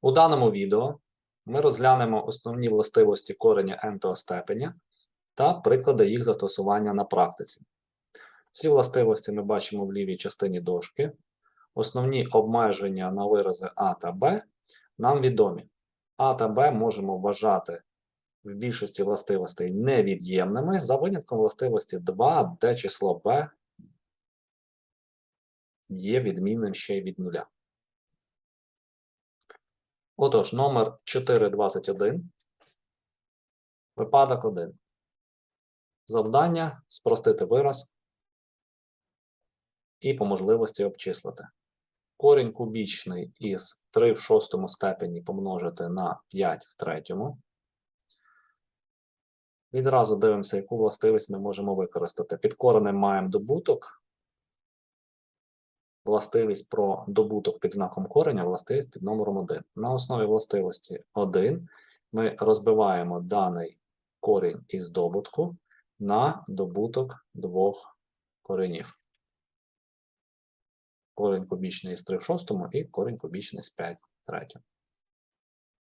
У даному відео ми розглянемо основні властивості кореня n-того степеня та приклади їх застосування на практиці. Всі властивості ми бачимо в лівій частині дошки. Основні обмеження на вирази А та Б нам відомі. А та Б можемо вважати в більшості властивостей невід'ємними за винятком властивості 2, де число b є відмінним ще й від нуля. Отож, номер 421, випадок 1. Завдання спростити вираз і по можливості обчислити. Корінь кубічний із 3 в шостому степені помножити на 5 в третьому. Відразу дивимося, яку властивість ми можемо використати. Під коренем маємо добуток. Властивість про добуток під знаком кореня, властивість під номером 1. На основі властивості 1 ми розбиваємо даний корінь із добутку на добуток двох коренів. Корінь кубічний із 3 в шостому і корінь кубічний з 5 в третьому.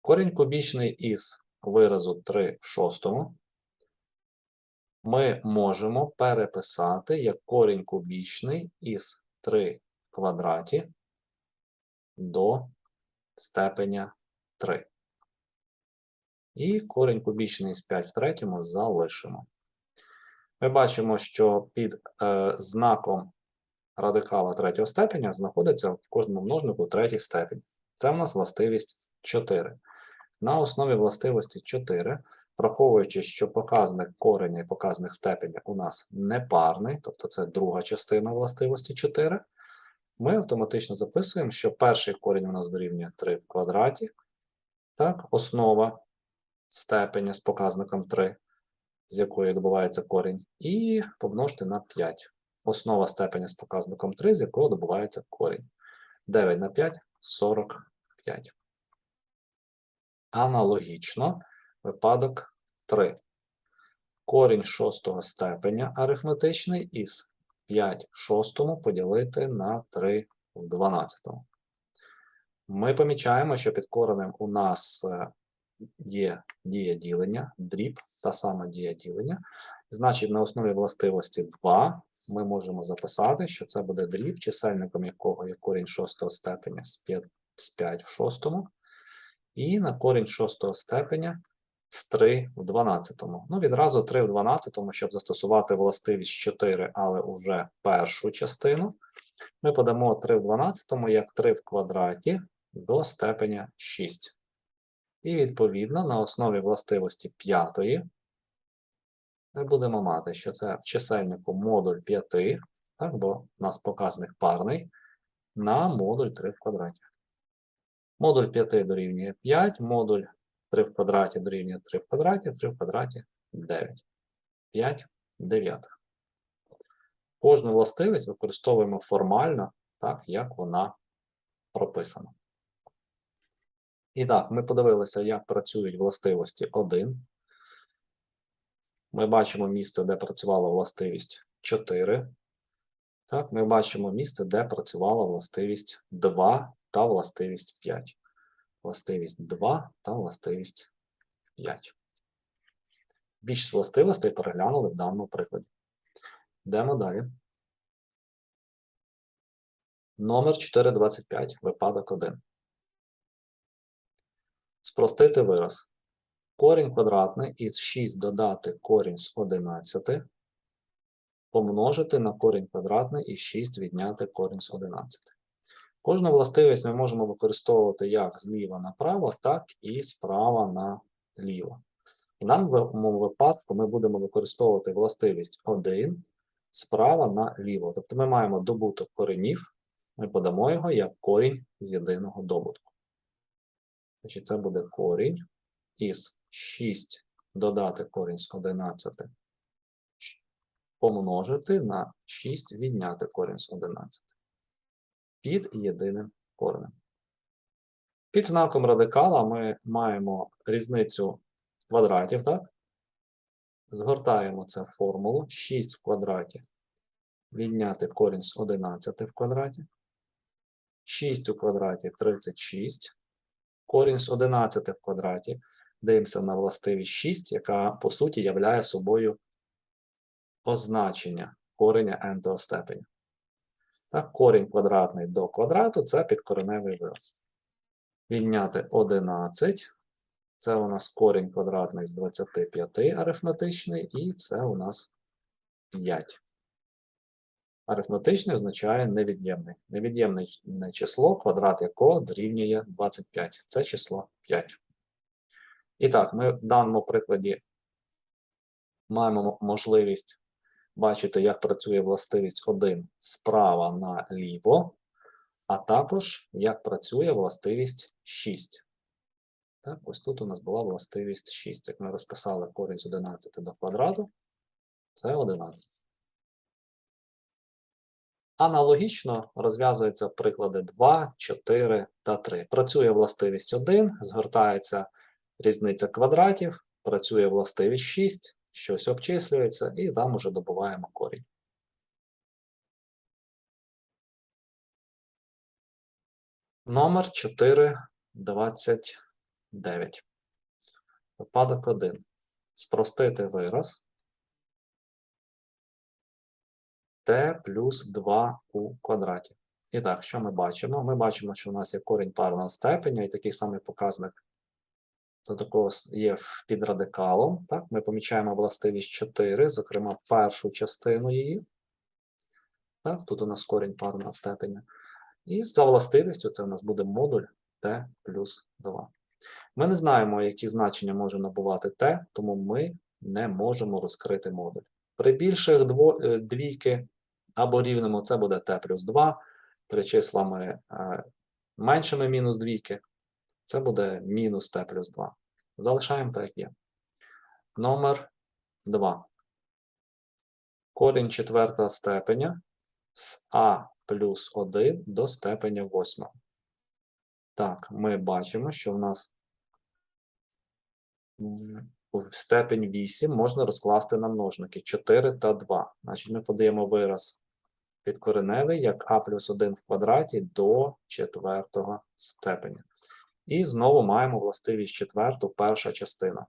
Корінь кубічний із виразу 3 в шостому ми можемо переписати як корінь кубічний із 3 в квадраті до степеня 3. І корінь кубічний з 5 в третьому залишимо. Ми бачимо, що під е, знаком радикала третього степеня знаходиться в кожному множнику третій степень. Це в нас властивість 4. На основі властивості 4, враховуючи, що показник кореня і показник степеня у нас непарний, тобто це друга частина властивості 4, ми автоматично записуємо, що перший корінь у нас дорівнює 3 в квадраті, так, основа степеня з показником 3, з якої добувається корінь, і помножити на 5. Основа степеня з показником 3, з якого добувається корінь. 9 на 5 45. Аналогічно, випадок 3. Корінь шостого степеня арифметичний із 5 в шостому поділити на 3 в 12. Ми помічаємо, що під коренем у нас е, є дія ділення, дріб, та сама дія ділення. Значить, на основі властивості 2 ми можемо записати, що це буде дріб, чисельником якого є корінь шостого степеня з 5, з 5 в шостому, і на корінь шостого степеня з 3 в 12. Ну, відразу 3 в 12, щоб застосувати властивість 4, але уже першу частину, ми подамо 3 в 12 як 3 в квадраті до степеня 6. І відповідно на основі властивості п'ятої ми будемо мати, що це в чисельнику модуль 5, так, бо у нас показник парний, на модуль 3 в квадраті. Модуль 5 дорівнює 5, модуль 3 в квадраті дорівнює 3 в квадраті, 3 в квадраті 9. 5 дев'ятих. Кожну властивість використовуємо формально, так, як вона прописана. І так, ми подивилися, як працюють властивості 1. Ми бачимо місце, де працювала властивість 4. Так, ми бачимо місце, де працювала властивість 2 та властивість 5. Властивість 2 та властивість 5. Більшість властивостей переглянули в даному прикладі. Йдемо далі. Номер 425, випадок 1. Спростити вираз. Корінь квадратний із 6 додати корінь з 11 помножити на корінь квадратний із 6 відняти корінь з 11. Кожну властивість ми можемо використовувати як зліва направо, так і справа наліво. В даному випадку ми будемо використовувати властивість 1 справа наліво. Тобто ми маємо добуток коренів, ми подамо його як корінь з єдиного добутку. Значить, це буде корінь із 6 додати корінь з 11 помножити на 6 відняти корінь з 11 під єдиним коренем. Під знаком радикала ми маємо різницю квадратів, так? Згортаємо це в формулу 6 в квадраті відняти корінь з 11 в квадраті. 6 у квадраті 36. корінь з 11 в квадраті. Дивимося на властивість 6, яка по суті являє собою означення кореня n-того степеня. Так, корінь квадратний до квадрату це підкореневий вираз. Відняти 11. Це у нас корінь квадратний з 25 арифметичний, і це у нас 5. Арифметичний означає невід'ємний. Невід'ємне число, квадрат якого дорівнює 25. Це число 5. І так, ми в даному прикладі маємо можливість бачити, як працює властивість 1 справа наліво, а також як працює властивість 6. Так, ось тут у нас була властивість 6. Як ми розписали корінь з 11 до квадрату, це 11. Аналогічно розв'язуються приклади 2, 4 та 3. Працює властивість 1, згортається різниця квадратів, працює властивість 6, щось обчислюється, і там уже добуваємо корінь. Номер 429. Випадок 1. Спростити вираз t плюс 2 у квадраті. І так, що ми бачимо? Ми бачимо, що у нас є корінь парного степеня і такий самий показник до такого є під радикалом. Так? Ми помічаємо властивість 4, зокрема першу частину її. Так? Тут у нас корінь парного степеня. І за властивістю це у нас буде модуль t плюс 2. Ми не знаємо, які значення може набувати t, тому ми не можемо розкрити модуль. При більших е, двійки або рівному це буде t плюс 2, при числами е, меншими мінус двійки це буде мінус t плюс 2. Залишаємо так, як є. Номер 2. Корінь четвертого степеня з а плюс 1 до степеня 8. Так, ми бачимо, що в нас в степень 8 можна розкласти на множники 4 та 2. Значить, ми подаємо вираз підкореневий як а плюс 1 в квадраті до четвертого степеня. І знову маємо властивість четверту, перша частина.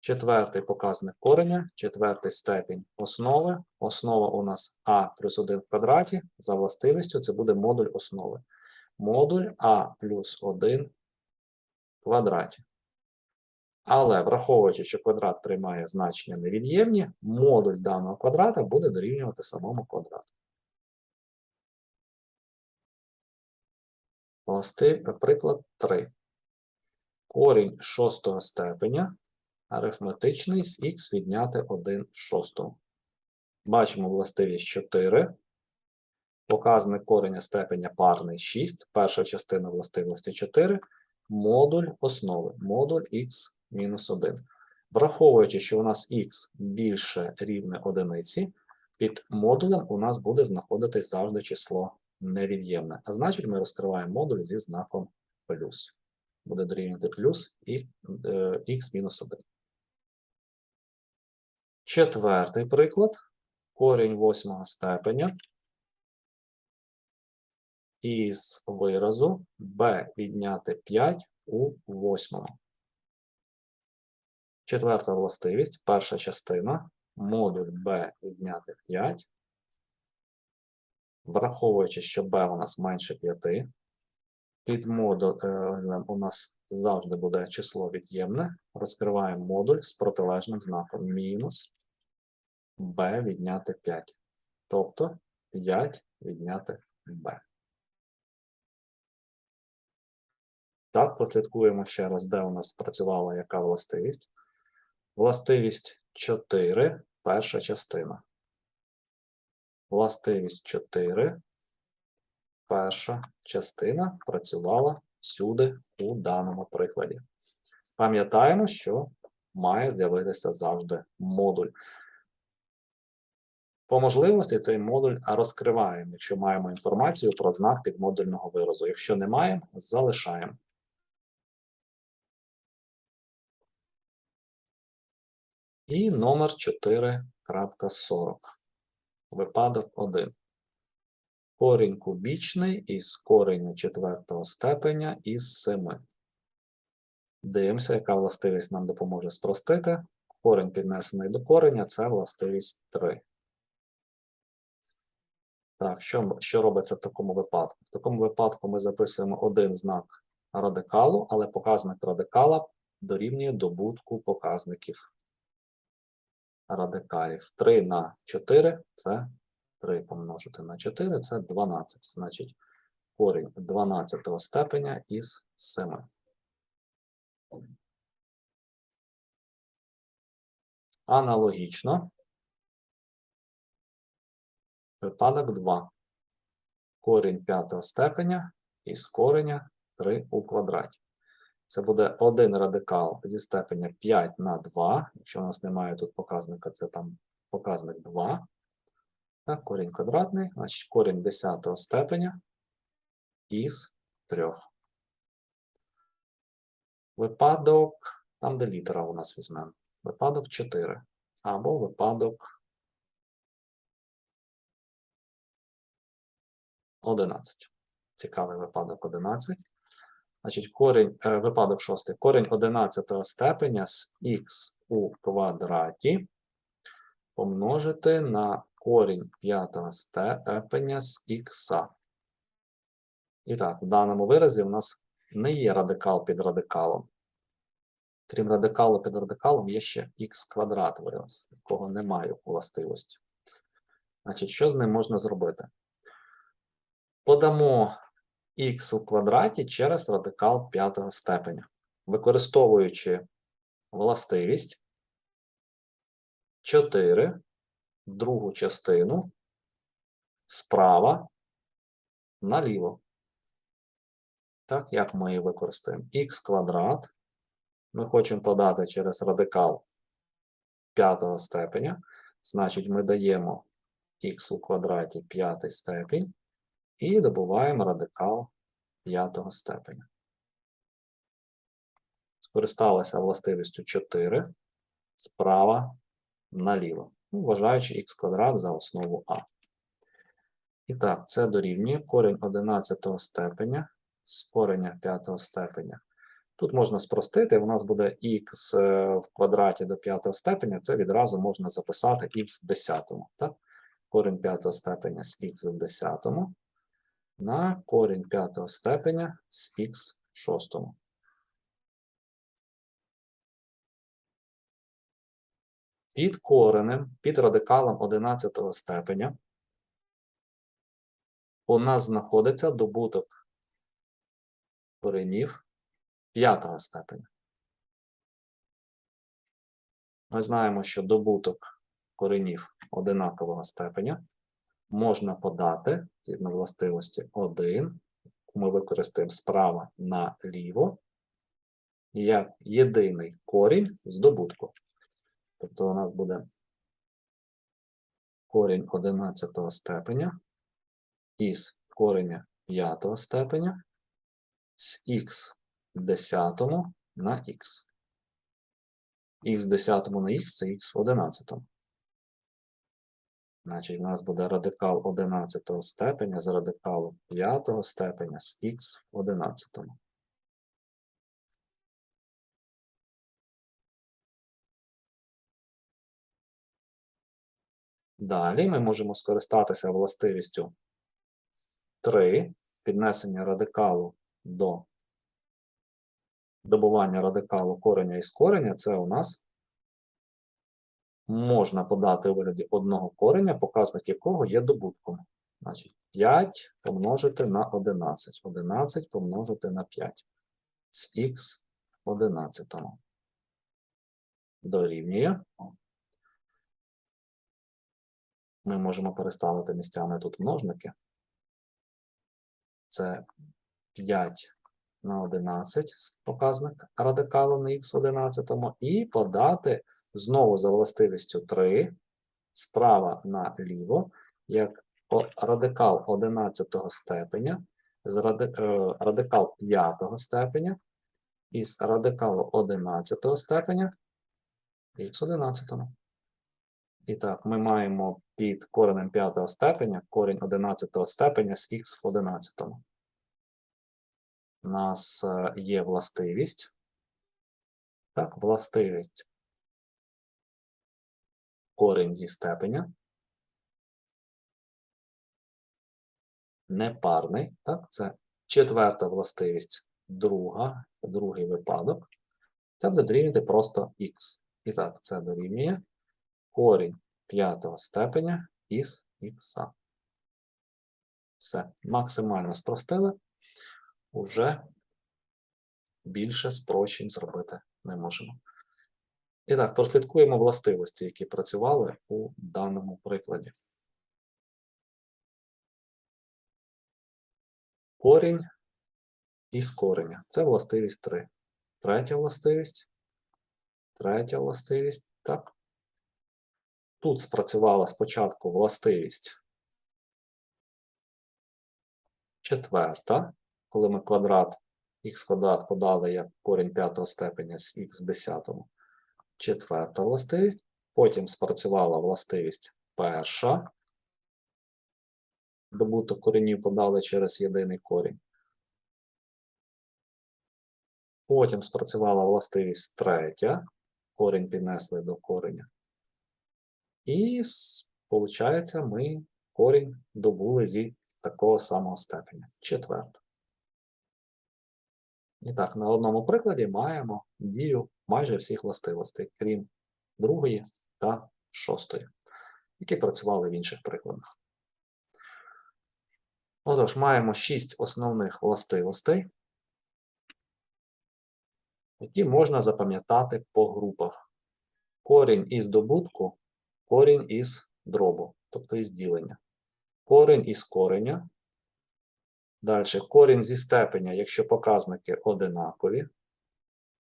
Четвертий показник кореня, четвертий степінь основи. Основа у нас а плюс 1 в квадраті. За властивістю це буде модуль основи. Модуль а плюс 1 в квадраті. Але враховуючи, що квадрат приймає значення невід'ємні, модуль даного квадрата буде дорівнювати самому квадрату. Властив, приклад 3. Корінь шостого степеня арифметичний з х відняти 1 в шостому. Бачимо властивість 4. Показник кореня степеня парний 6. Перша частина властивості 4. Модуль основи. Модуль х мінус 1. Враховуючи, що у нас х більше рівне одиниці, під модулем у нас буде знаходитись завжди число невід'ємне. А значить, ми розкриваємо модуль зі знаком плюс. Буде дорівнювати плюс і е, мінус 1. Четвертий приклад. Корінь восьмого степеня. Із виразу b відняти 5 у восьмому. Четверта властивість, перша частина, модуль b відняти 5 Враховуючи, що b у нас менше 5, під модулем у нас завжди буде число від'ємне. Розкриваємо модуль з протилежним знаком мінус b відняти 5. Тобто 5 відняти b. Так, послідкуємо ще раз, де у нас працювала яка властивість. Властивість 4, перша частина. Властивість 4. Перша частина працювала всюди у даному прикладі. Пам'ятаємо, що має з'явитися завжди модуль. По можливості цей модуль розкриваємо, якщо маємо інформацію про знак підмодульного виразу. Якщо не маємо, залишаємо. І номер 4.40. Випадок 1. Корінь кубічний із кореня четвертого степеня із 7. Дивимося, яка властивість нам допоможе спростити. Корень піднесений до кореня це властивість 3. Так, що, що робиться в такому випадку? В такому випадку ми записуємо один знак радикалу, але показник радикала дорівнює добутку показників радикалів. 3 на 4 це 3 помножити на 4 це 12. Значить, корінь 12 степеня із 7. Аналогічно. Випадок 2. Корінь п'ятого степеня із кореня 3 у квадраті. Це буде один радикал зі степеня 5 на 2. Якщо у нас немає тут показника, це там показник 2. Так, корінь квадратний, значить корінь 10 степеня із 3. Випадок, там де літера у нас візьмемо. Випадок 4. Або випадок 11. Цікавий випадок 11. Значить, корінь, е, випадок 6. Корінь 11 степеня з х у квадраті помножити на корінь 5 степеня з х. І так, в даному виразі у нас не є радикал під радикалом. Крім радикалу під радикалом, є ще х квадрат вираз, якого немає властивості. Значить, що з ним можна зробити? Подамо х у квадраті через радикал п'ятого степеня, використовуючи властивість 4 другу частину справа наліво. Так, як ми її використаємо? х квадрат ми хочемо подати через радикал п'ятого степеня. Значить, ми даємо х у квадраті п'ятий степінь і добуваємо радикал п'ятого степеня. Скористалися властивістю 4 справа наліво, ну, вважаючи х квадрат за основу а. І так, це дорівнює корінь 11 степеня з кореня 5 степеня. Тут можна спростити, у нас буде х в квадраті до 5 степеня, це відразу можна записати х в 10. Так? Корінь 5 степеня з х в 10 на корінь 5 степеня з х 6. Під коренем, під радикалом 11 степеня у нас знаходиться добуток коренів п'ятого степеня. Ми знаємо, що добуток коренів одинакового степеня можна подати згідно властивості 1, ми використаємо справа наліво, як єдиний корінь з добутку. Тобто у нас буде корінь 11 степеня із кореня 5 степеня з х десятому на х. х десятому на х це х в одинадцятому. Значить, у нас буде радикал 11 степеня з радикалом 5 степеня з х в 11. Далі ми можемо скористатися властивістю 3 піднесення радикалу до добування радикалу кореня із кореня, це у нас можна подати у вигляді одного кореня, показник якого є добутком. Значить, 5 помножити на 11. 11 помножити на 5. З х 11. Дорівнює. Ми можемо переставити місцями тут множники. Це 5 на 11 показник радикалу на х в 11 і подати знову за властивістю 3 справа наліво, як радикал 11 степеня, е, радикал 5 степеня із радикалу 11 степеня х 11. І так, ми маємо під коренем 5 степеня корінь 11 степеня з х в 11 у нас е, є властивість Так, властивість корінь зі степеня. Непарний, так, це четверта властивість, друга, другий випадок. Це буде дорівнювати просто х. І так, це дорівнює корінь п'ятого степеня із х. Все, максимально спростили. Уже більше спрощень зробити не можемо. І так, прослідкуємо властивості, які працювали у даному прикладі. Корінь із кореня. Це властивість 3. Третя властивість. Третя властивість. Так. Тут спрацювала спочатку властивість четверта, коли ми квадрат х квадрат подали як корінь п'ятого степеня з х в десятому. Четверта властивість. Потім спрацювала властивість перша. Добуток коренів подали через єдиний корінь. Потім спрацювала властивість третя. Корінь піднесли до кореня. І, виходить, ми корінь добули зі такого самого степеня. Четверта. І так, на одному прикладі маємо дію майже всіх властивостей, крім другої та шостої, які працювали в інших прикладах. Отож, маємо шість основних властивостей, які можна запам'ятати по групах. Корінь із добутку, корінь із дробу, тобто із ділення. Корінь із кореня. Далі корінь зі степеня, якщо показники одинакові.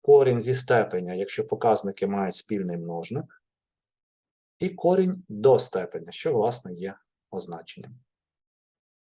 Корінь зі степеня, якщо показники мають спільний множник. І корінь до степеня, що, власне, є означенням.